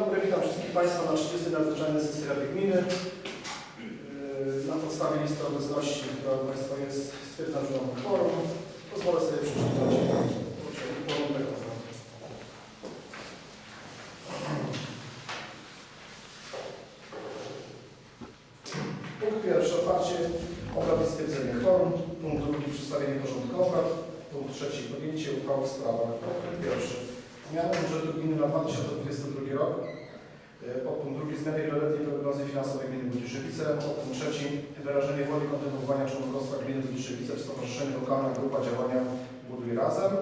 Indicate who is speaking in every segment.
Speaker 1: dobry, witam wszystkich Państwa na 30. nadzwyczajnej sesji Rady Gminy. Yy, Na podstawie listy obecności, która u Państwa jest, stwierdzam, że mamy kworum. Pozwolę sobie przeczytać kworum tego. Punkt pierwszy, otwarcie obrad i stwierdzenie kworum. Punkt drugi, przedstawienie porządku obrad. Punkt trzeci, podjęcie uchwały w sprawach. Punkt pierwszy, zmiana budżetu gminy na 2022 rok. E, Podpunkt drugi, zmiany wieloletniej prognozy finansowej gminy Budziszewice. Podpunkt trzeci, wyrażenie woli kontynuowania członkostwa gminy Budziszewice w Stowarzyszeniu Lokalna Grupa Działania Buduj Razem.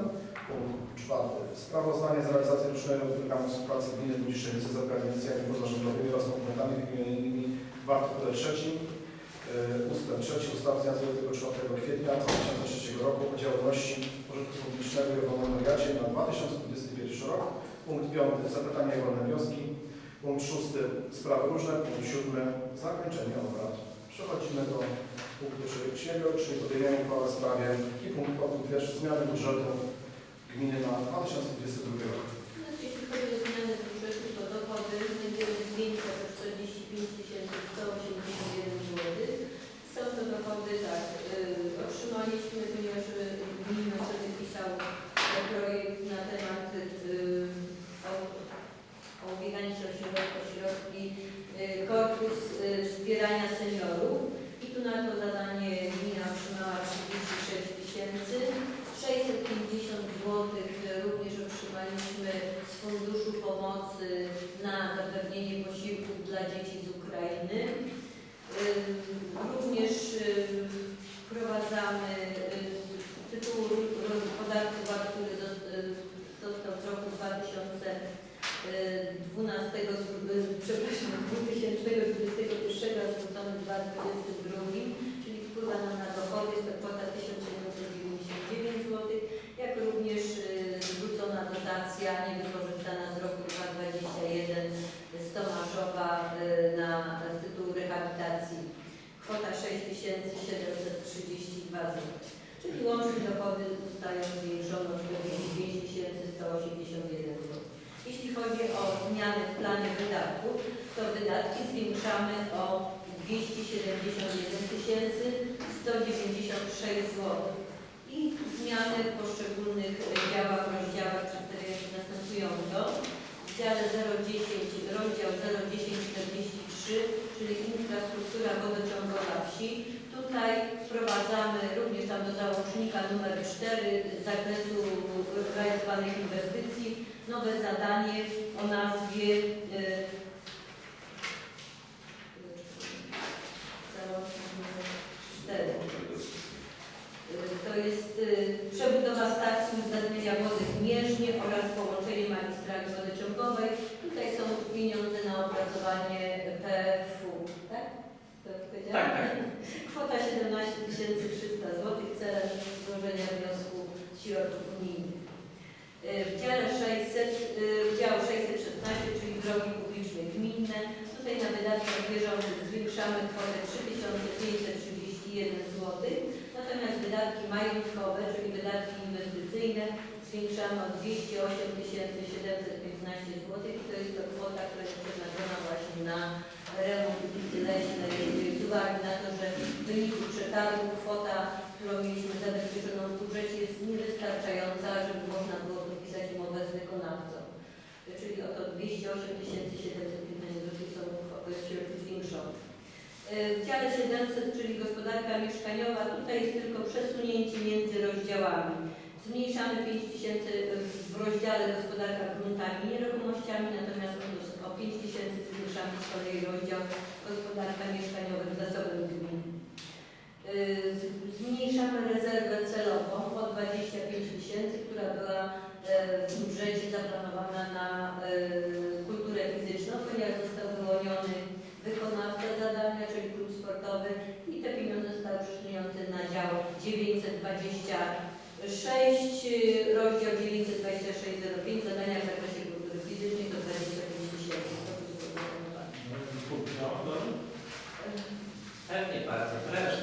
Speaker 1: Punkt czwarty, sprawozdanie z realizacji rocznego programu współpracy gminy Budziszewice z organizacjami pozarządowymi oraz komponentami wymienionymi w artykule trzecim. E, Ustęp trzeci ustawy z dnia 24 kwietnia 2003 roku o działalności pożytku publicznego i wolnomariacie na 2021 rok. Punkt piąty zapytania i wolne wnioski. Punkt szósty sprawy różne. Punkt siódmy zakończenie obrad. Przechodzimy do punktu trzeciego, czyli podjęcie uchwały w sprawie i punkt podpunkt pierwszy zmiany budżetu gminy na 2022 rok.
Speaker 2: Znaczy, Jeśli chodzi o zmiany budżetu, to dochody będziemy zmienić o 45 181 zł. Są to dochody, tak, y, otrzymaliśmy, ponieważ y, gmina wtedy pisał e, projekt na temat y, o, o ubieganiu się o środki, o środki y, korpus y, wspierania seniorów. I tu na to zadanie gmina otrzymała 36 tysięcy. 650 zł również otrzymaliśmy z Funduszu Pomocy na zapewnienie posiłków dla dzieci z Ukrainy. Również wprowadzamy z tytułu podatku VAT, który został w roku 2012, z- ym, przepraszam, 2021, a zwrócony w 2022, czyli wpływa na dochody, 732 zł. Czyli łącznie dochody zostają zwiększone o 45 181 zł. Jeśli chodzi o zmiany w planie wydatków, to wydatki zwiększamy o 271 196 zł. I zmiany w poszczególnych działach, rozdziałach przedstawiają się następująco. W dziale 010, rozdział 010 40 01043, czyli infrastruktura wodociągowa wsi. Tutaj wprowadzamy również tam do załącznika numer 4 z zakresu realizowanych inwestycji nowe zadanie o nazwie załącznik numer 4. Y, To jest y, przebudowa stacji uzdatnienia wody w Mierznie oraz połączenie magistrali wodociągowej. Tutaj są pieniądze na opracowanie Tak? To powiedziałam?
Speaker 3: Tak, tak.
Speaker 2: Kwota 17 300 zł celem złożenia wniosku środków unijnych. Y, W dziale 600, y, dział 616, czyli drogi publiczne gminne. Tutaj na wydatkach bieżących zwiększamy kwotę 3531 zł. Natomiast wydatki majątkowe, czyli wydatki inwestycyjne, zwiększamy o 208 715 zł. I to jest to kwota, która jest przeznaczona właśnie na ulicy Leśnej. Z uwagi na to, że w wyniku przetargu kwota, którą mieliśmy zabezpieczoną w budżecie jest niewystarczająca, żeby można było podpisać umowę z wykonawcą. Czyli oto 208 715 zł są zwiększone. W dziale 700, czyli gospodarka mieszkaniowa, tutaj jest tylko przesunięcie między rozdziałami. Zmniejszamy 5 tysięcy w rozdziale gospodarka gruntami i nieruchomościami, natomiast 5 tysięcy zwiększamy z kolei rozdział gospodarka mieszkaniowa zasobów gmin. Y, z- Zmniejszamy rezerwę celową o 25 tysięcy, która była w budżecie zaplanowana na e, kulturę fizyczną, ponieważ został wyłoniony wykonawca zadania, czyli klub sportowy i te pieniądze zostały przesunięte na dział 926, y, rozdział 92605 zadania w zakresie kultury fizycznej to 25 tysięcy. To jest zaplanowane.
Speaker 3: Pewnie bardzo, proszę.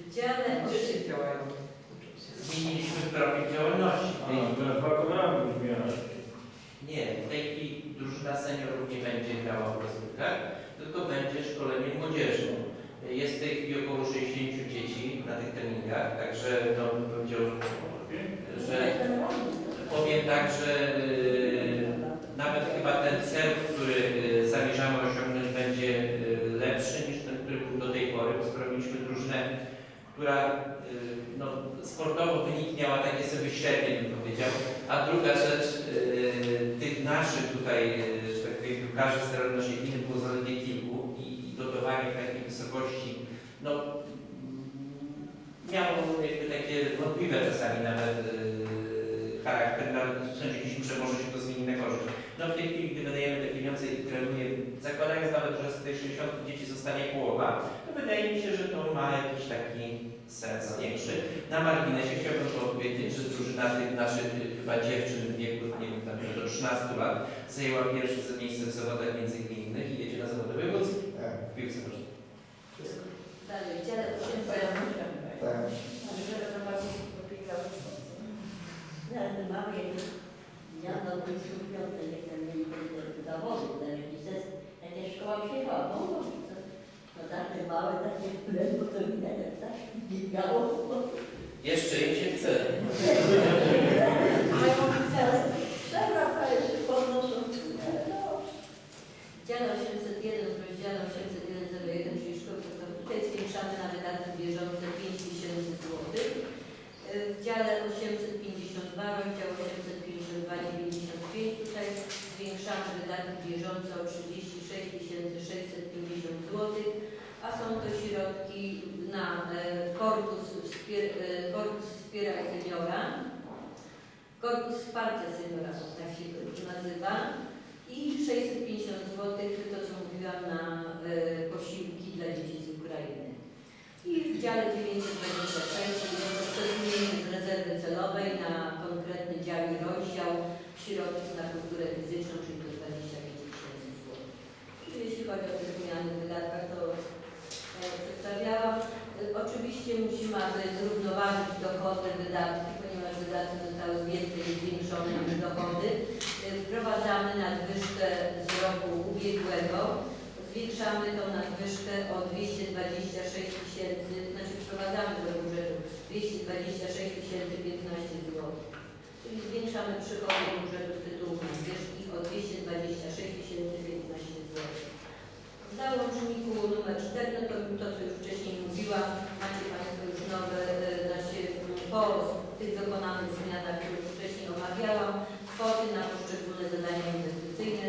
Speaker 2: W dziale
Speaker 3: Wszyscy działają. Zmieniliśmy profil działalności.
Speaker 4: A, te dwa programy już miałeś.
Speaker 3: drużyna seniorów nie będzie grała w rozgrywkach, tylko będzie szkolenie młodzieży. Jest w tej chwili około 60 dzieci na tych treningach, także no, bym powiedział, że powiem tak, że y, nawet chyba ten cel, który y, zamierzamy osiągnąć, będzie y, lepszy niż ten, który był do tej pory, bo skoro mieliśmy drużynę, która y, no, sportowo wyniki miała takie sobie średnie, bym powiedział, a druga rzecz, y, tych naszych tutaj, y, że tak powiem, piłkarzy z terenu naszej gminy było zaledwie kilku i, i dotowanie w takiej wysokości, no, mm, miało jakby takie wątpliwe czasami nawet y, charakter, nawet sądziliśmy, że może się to zmieni na korzyść. No w tej chwili, gdy wydajemy te pieniądze i trenuje, zakładając nawet, że z tej 60 połowa, to wydaje mi się, że to ma jakiś taki sens większy. Na marginesie chciałbym powiedzieć, że drużyna tych naszych y, chyba dziewczyn w wieku, nie wiem, tam do 13 lat zajęła pierwsze miejsce w zawodach międzygminnych i jedzie na zawody wojewódzkie
Speaker 1: Tak.
Speaker 3: w piłce nożnej.
Speaker 2: Dalej, w dziale 8
Speaker 1: Tak.
Speaker 4: Ale mamy ja do końcu piątek, jak tam mieli zawody, ten biznes, jakaś szkoła przyjechała, no no, to, to takie ledwo to jak tak.
Speaker 3: Jeszcze się chce.
Speaker 4: Trzeba fajnie podnoszą. No.
Speaker 2: W dziale 801 w rozdziale 801.01, czyli szkoły podstawowe, tutaj zwiększamy na wydatki bieżące 5 tysięcy złotych. W dziale 852, rozdział 852,95, tutaj zwiększamy wydatki bieżące o 36 650 zł, a są to środki na e, korpus, wspier, e, korpus Wspieraj Seniora, korpus Wsparcia Seniora, bo tak się to nazywa, i 650 zł, to co mówiłam, na e, posiłki dla dzieci z Ukrainy. I w dziale 926 dostosujemy z rezerwy celowej na konkretny dział i rozdział środków na kulturę fizyczną, czyli to 25 tysięcy. Czyli jeśli chodzi o te zmiany w wydatkach, to tak jak przedstawiałam. Y, Oczywiście musimy zrównoważyć dochody, wydatki, ponieważ wydatki zostały więcej zwiększone niż dochody. Y, Wprowadzamy nadwyżkę z roku ubiegłego. Zwiększamy tą nadwyżkę o 226 tysięcy, znaczy wprowadzamy do budżetu 226 tysięcy 15 zł. Czyli zwiększamy przychody budżetu z tytułu nadwyżki o 226 tysięcy 15 zł. W załączniku numer 4, no to, to co już wcześniej mówiłam, macie Państwo już nowe, znaczy po tych dokonanych zmianach, które już wcześniej omawiałam, kwoty na poszczególne zadania inwestycyjne.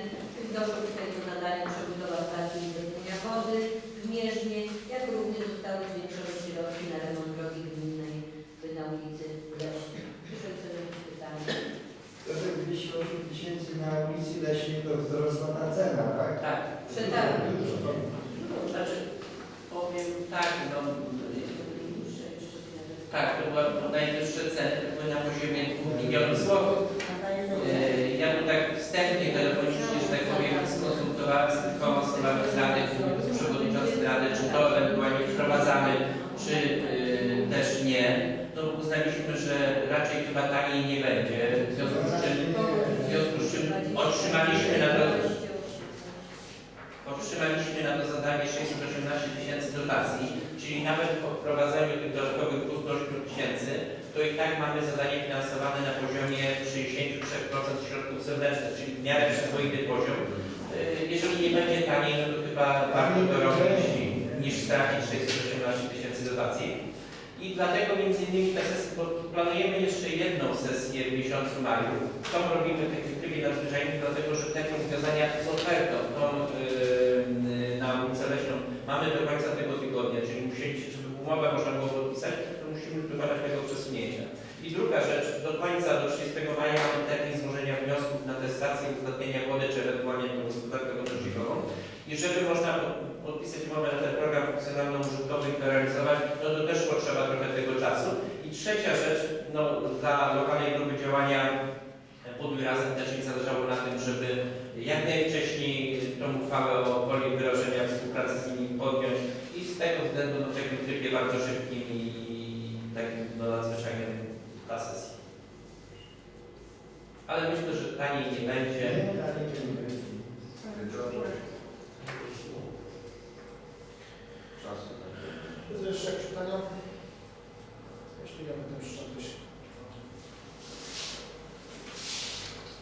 Speaker 2: Doszło tutaj do zadania przebudowa stacji inwestycja wody w Mierznie, jak również zostały zwiększone środki na remont drogi gminnej na ulicy Leśnej. Proszę o jakieś pytania.
Speaker 5: To że 208 tysięcy na ulicy Leśnej to wzrosła ta cena, tak?
Speaker 3: Tak.
Speaker 2: Przetarg.
Speaker 5: Dużo.
Speaker 3: Znaczy, powiem tak, no,
Speaker 2: Muszę jeszcze chwilę.
Speaker 3: Tak, to była najwyższe ceny, to były na poziomie 2 milionów złotych. E, Ja tu tak wstępnie telefonicznie, że tak powiem, skonsultowałem z kilkoma osobami z Rady, przewodniczącym Rady, czy to ewentualnie wprowadzamy, czy y, też nie. To uznaliśmy, że raczej chyba taniej nie będzie, w związku z czym, w związku z czym otrzymaliśmy na to, otrzymaliśmy na to zadanie 618 tysięcy dotacji, czyli nawet po wprowadzeniu tych dodatkowych 208 tysięcy, to i tak mamy zadanie finansowane na poziomie 63% środków zewnętrznych, czyli w miarę przyzwoity poziom. Yy, Jeżeli nie będzie taniej, no to chyba warto to robić niż stracić 618 tysięcy dotacji. I dlatego między innymi ta sesja, planujemy jeszcze jedną sesję w miesiącu maju. To robimy w takim trybie nadzwyczajnym, dlatego że te rozwiązania z ofertą, tą yy, na ulicę Leśną mamy do końca tego tygodnia, umowę można było podpisać, to musimy dokonać tego przesunięcia. I druga rzecz, do końca, do 30 maja mamy termin złożenia wniosków na te stacje uzdatnienia wody, czy ewentualnie tą gospodarkę wodociągową. I żeby można pod- podpisać umowę na ten program funkcjonalno-użytkowy i to realizować, no to też potrzeba trochę tego czasu. I trzecia rzecz, no dla lokalnej grupy działania Buduj Razem też mi zależało na tym, żeby jak najwcześniej tą uchwałę o woli wyrażenia współpracy z nimi podjąć i z tego względu no, w takim trybie bardzo szybkim i takim no, nadzwyczajnym ta sesja. Ale myślę, że taniej
Speaker 5: nie będzie.
Speaker 1: Jest jeszcze jakieś pytania? Jeśli ja będę jeszcze coś.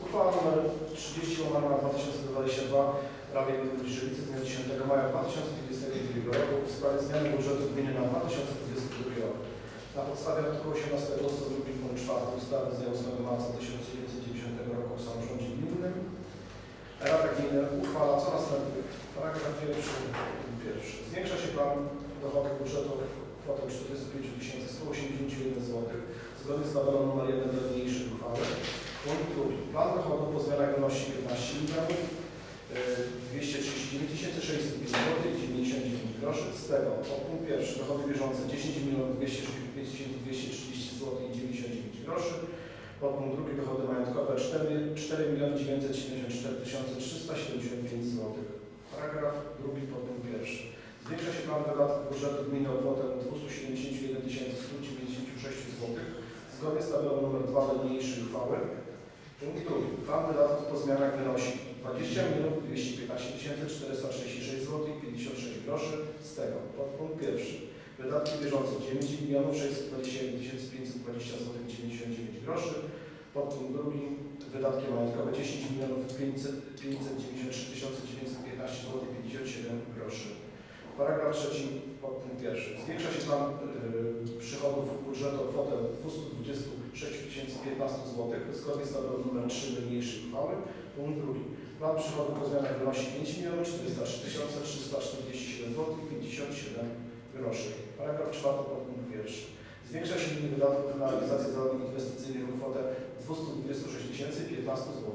Speaker 1: Uchwała nr 30 łamana 2022 Rady Gminy Giżywice z dnia 10 maja 2022 roku w sprawie zmiany budżetu gminy na 2022 rok. Na podstawie artykułu 18 ust. 2 punkt 4 ustawy z dnia 8 marca 1990 roku o samorządzie gminnym Rada Gminy uchwala co następuje. Paragraf pierwszy. pierwszy. Zwiększa się plan dochodów budżetowych w kwotę 45 181 zł zgodnie z tabelą nr 1 do niniejszej uchwały. Punkt drugi. Plan dochodów po zmianach wynosi 15 milionów e, 239 605 zł i 99 groszy. Z tego podpunkt pierwszy dochody bieżące 10 milionów 265 230 zł i 99 groszy. Podpunkt drugi dochody majątkowe 4, 4 miliony 974 375 zł. Paragraf drugi podpunkt pierwszy. Zwiększa się plan wydatków budżetu gminy o kwotę 271 196 zł zgodnie z tabelą nr 2 do niniejszej uchwały. Punkt drugi. Plan wydatków po zmianach wynosi 20 215 466 zł i 56 groszy. Z tego podpunkt pierwszy. Wydatki bieżące 9 621 520 zł i 99 groszy. Podpunkt drugi. Wydatki majątkowe 10 500 593 915 zł i 57 groszy. Paragraf trzeci, podpunkt pierwszy. Zwiększa się plan y, przychodów budżetu o kwotę 226 015 zł zgodnie z tabelą nr 3 do niniejszej uchwały. Punkt drugi. Plan przychodów po zmianach wynosi 5 403 347 zł i 57 groszy. Paragraf czwarty, podpunkt pierwszy. Zwiększa się limit wydatków na realizację zadań inwestycyjnych o kwotę 226 015 zł.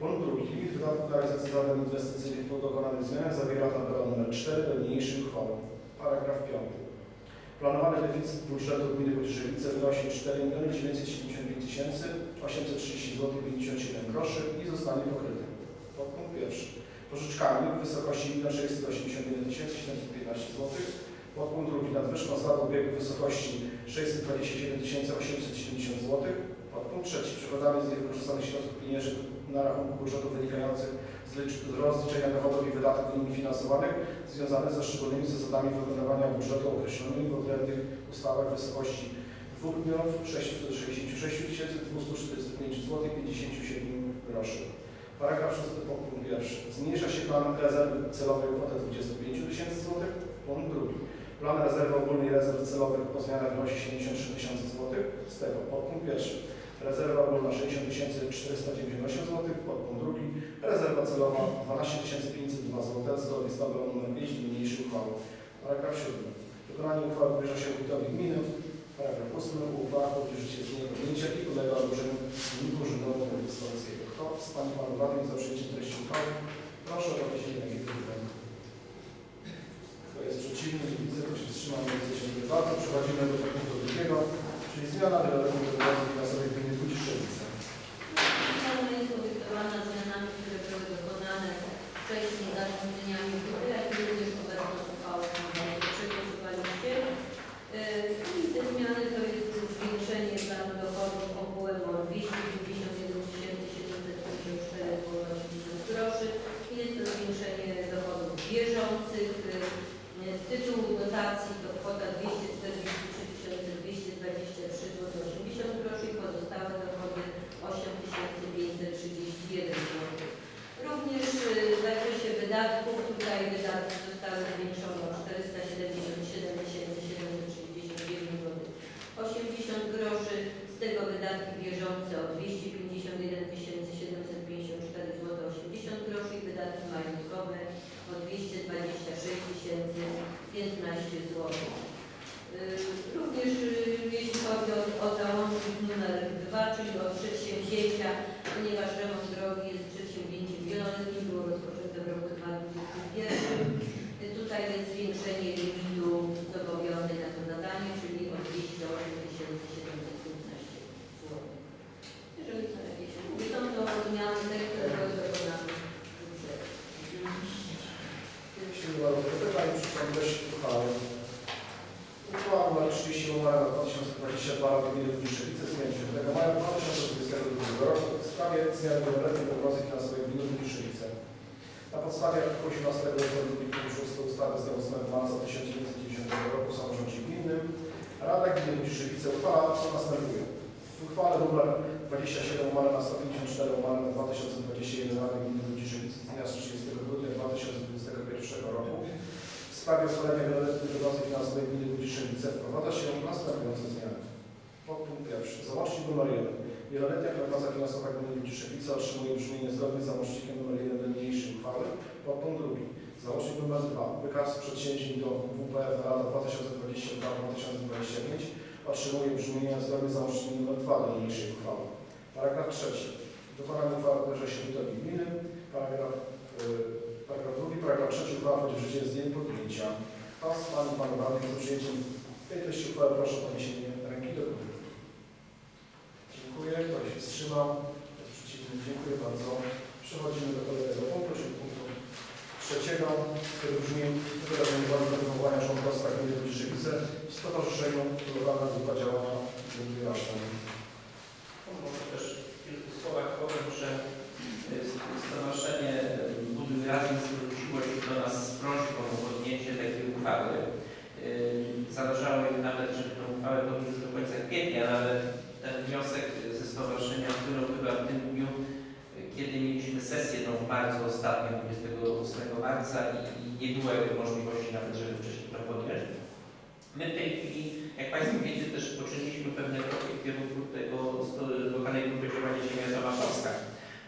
Speaker 1: Punkt drugi. Limit wydatków na realizację zadań inwestycyjnych po dokonanych zmianach zawiera tabela nr 4 do niniejszej uchwały. Paragraf 5. Planowany deficyt budżetu gminy Wojcieszowice wynosi 4 975 830 zł 57 groszy i zostanie pokryty. Podpunkt pierwszy. Pożyczkami w wysokości 1 681 715 zł. Podpunkt drugi. Nadwyżką z lat ubiegu w wysokości 627 870 zł. Podpunkt trzeci. Przychodami z niewykorzystanych środków pieniężnych na rachunku budżetu wynikających z licz- z rozliczenia dochodów i wydatków nimi finansowanych związane ze szczególnymi zasadami wykonywania budżetu określonymi w odrębnych ustawach w wysokości 2 666 245 zł 57 groszy. Paragraf 6 punkt pierwszy. Zmniejsza się plan rezerwy celowej o kwotę 25 tysięcy złotych. Punkt drugi. Plan rezerwy ogólnej rezerw celowych po zmianach wynosi 73 tysiące złotych. Z tego podpunkt pierwszy. Rezerwa ogólna 60 498 zł. Podpunkt drugi. Rezerwa celowa 12 502 zł zgodnie z tabelą nr 5 niniejszej uchwały. Paragraf 7. Wykonanie uchwały bierze się wójtowi gminy. Paragraf 8. Uchwała podbierze się z niej podjęcia i ulega odłożeniu w Dzienniku Urzędowym Województwa Stołeckiego. Kto z Pań i Panów Radnych za przyjęciem treści uchwały? Proszę o podniesienie ręki. Kto jest przeciwny? Nie widzę. Kto się wstrzymał? Nie widzę. Dziękuję bardzo. Przechodzimy do punktu drugiego, czyli zmiana wieloletniej regulacji finansowej gminy Budziszewice.
Speaker 2: Zmiana jest podyktowana zmianami, które były dokonane gminy, jak również obecną
Speaker 1: 7 do pytań, przyciągnę się uchwałę. Uchwała nr 30 łamane na 2022 w gminie Liszewice z dnia 10 maja 2022 w sprawie zmiany wieloletniej prognozy finansowej gminy Liszewice. Na podstawie artykułu 18 6 ustawy z dnia 8 marca 1990 gminnym Rada Gminy uchwała co następuje. Uchwale nr 27 łamane na 154 łamane na 2021 Rady Gminy Liszewice z dnia 30 2021 roku w sprawie ustalenia wieloletniej prognozy finansowej Gminy Budziszewice wprowadza się następujące zmiany. Podpunkt pierwszy. Załącznik nr 1. Wieloletnia prognoza finansowa Gminy Budziszewice otrzymuje brzmienie zgodnie z załącznikiem nr 1 niniejszej uchwały. Podpunkt drugi. Załącznik nr 2. Wykaz przedsięwzięć do WPF na lata 2022-2025 otrzymuje brzmienie zgodnie z załącznikiem nr 2 do niniejszej uchwały. Paragraf trzeci. Wykonanie uchwały o że środowi gminy. Paragraf, yy, paragraf drugi. Paragraf trzeci. Uchwała wchodzi w życie z dniem podjęcia. Kto z Pani Panów Radnych przyjęciem tej treści uchwały proszę o podniesienie ręki do góry. Dziękuję. Kto się wstrzymał? Przeciwny? Dziękuję bardzo. Przechodzimy do kolejnego punktu, punktu trzeciego, który brzmi wyrażenie woli do wywołania członkostwa gminy Budziszewice w Stowarzyszeniu Lokalna Grupa Działania Gminy Razem.
Speaker 3: Może też w kilku słowach powiem, że y, Stowarzyszenie Buduj Razem zwróciło się do nas z prośbą o podjęcie takiej uchwały. Y, Zależało im nawet, żeby tę uchwałę podjąć do końca kwietnia, ale ten wniosek ze stowarzyszenia wpłynął chyba w tym dniu, kiedy mieliśmy sesję tą w marcu ostatnią, 28 marca i, i nie było jakby możliwości nawet, żeby wcześniej to podjąć. My w tej chwili, jak Państwo wiecie, też poczyniliśmy pewne kroki w kierunku tego lokalnej grupy działania ziemia Tomaszowska.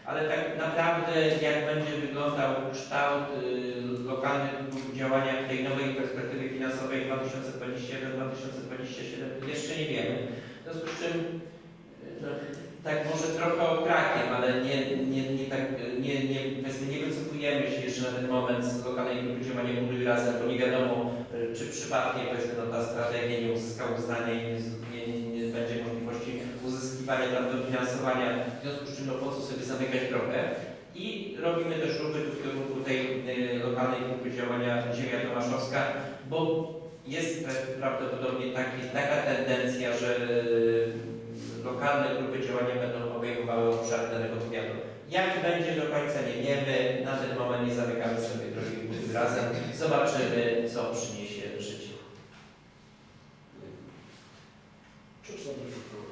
Speaker 3: Ale tak naprawdę jak będzie wyglądał kształt y, lokalnych grup działania w tej nowej perspektywie finansowej 2021-2027 jeszcze nie wiemy. W związku z czym y, no, tak może trochę okrakiem, ale nie, nie, nie, tak, nie, nie, powiedzmy, nie wycofujemy się jeszcze na ten moment z lokalnej grupy działania Buduj Razem, bo nie wiadomo y, czy przypadkiem powiedzmy no, ta strategia nie uzyska uznania i nie, nie, nie, będzie możliwości uzyskiwania tam dofinansowania, w związku z czym no po co sobie zamykać drogę. I robimy też ruchy w kierunku tej lokalnej grupy działania Ziemia Tomaszowska, bo jest pra- prawdopodobnie taki, taka tendencja, że y, lokalne grupy działania będą obejmowały obszar danego powiatu. Jak będzie do końca nie wiemy, na ten moment nie zamykamy sobie drogi razem, zobaczymy co przyniesie życie.
Speaker 1: Uchwały.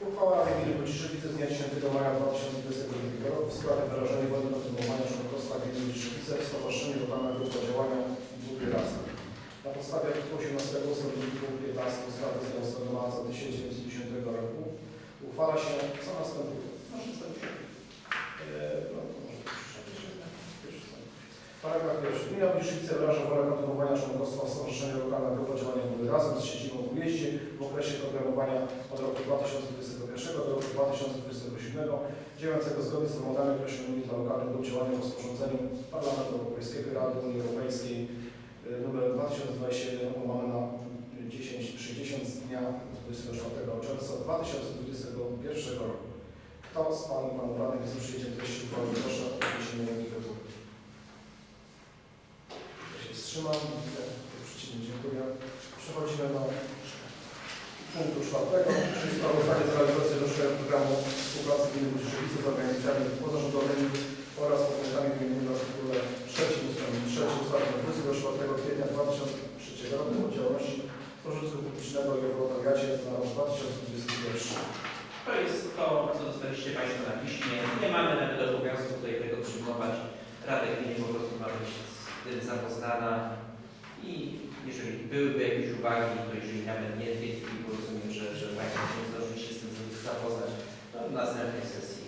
Speaker 1: Uchwała Rady Gminy Budziszewice z dnia 10 maja 2022 roku w sprawie wyrażenia woli do wywołania gminy Budziszewice w Stowarzyszeniu Lokalna Grupa Działania Buduj Razem. Na podstawie artykułu 18 ust. 15 ustawy z dnia 8 marca 1910 roku uchwala się co następuje. Eee, no. Paragraf pierwszy. Gmina Budziszewice wyraża wolę kontynuowania członkostwa w Stowarzyszeniu Lokalna Grupa Działania Buduj Razem z siedzibą w mieście w okresie programowania od roku 2021 do roku 2027, działającego zgodnie z wymogami określonymi dla lokalnych grup działania w Parlamentu Europejskiego Rady Unii Europejskiej y, nr 2021 łamane na 1060 z dnia 24 czerwca 2021 roku. Kto z i Panów Radnych jest przyjęciem treści uchwały? Proszę o podniesienie ręki do góry. Kto się wstrzymał? Przeciwnie? Dziękuję. Przechodzimy do punktu czwartego, czyli sprawozdanie z realizacji rocznego programu współpracy gminy Budziszewice z organizacjami pozarządowymi oraz podmiotami wymienionymi w artykule 3 ust. 3 ustawy z 24 kwietnia 2003 roku o działalności pożytku publicznego i o wolontariacie na rok 2021.
Speaker 3: To jest to, co dostaliście Państwo na piśmie. Nie mamy nawet obowiązku tutaj tego przyjmować. Rada Gminy po prostu ma być z tym zapoznana i jeżeli byłyby jakieś uwagi, to jeżeli nawet nie w tej chwili, bo rozumiem, że, że Państwo nie zdążyli się z tym zapoznać, to w następnej sesji.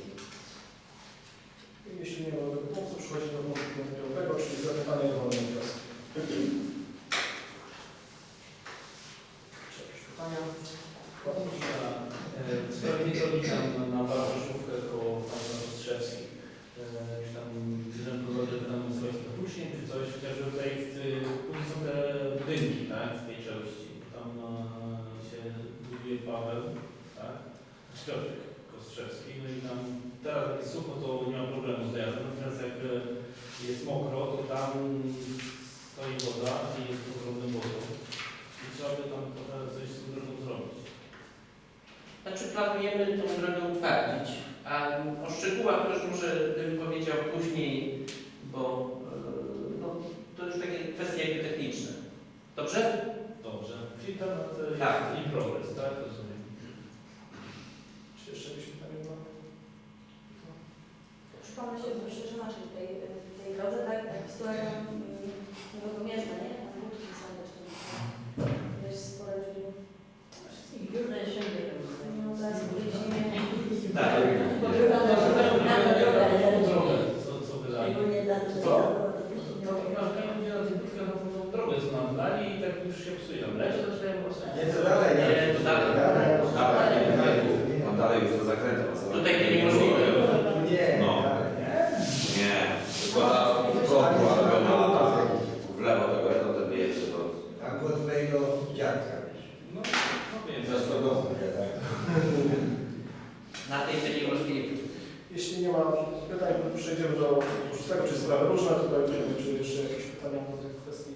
Speaker 1: pytań. Przejdziemy do punktu szóstego, czyli sprawy różne. Tutaj nie wiem, czy jeszcze jakieś pytania do tych kwestii.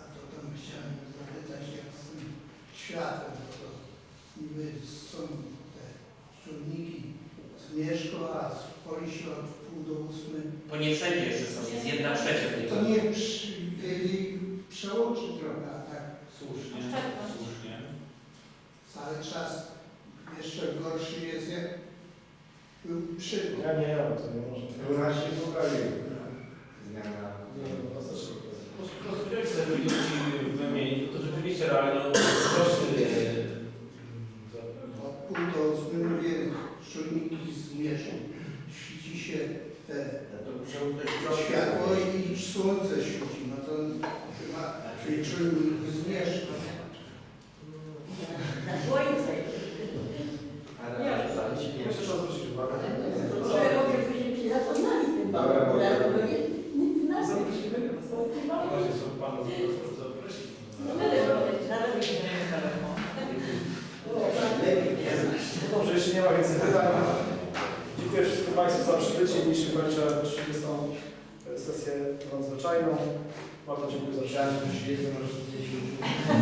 Speaker 6: A to tam chciałem zapytać, jak z tym światem, bo to niby są te ciągniki z Mieszko, a z się od pół do ósmej.
Speaker 3: Bo nie wszędzie jeszcze są
Speaker 1: Шипы. Я не, я, это не нужно. Вы нашли Bardzo dziękuję za
Speaker 5: przyjazność. Jestem
Speaker 4: aż 10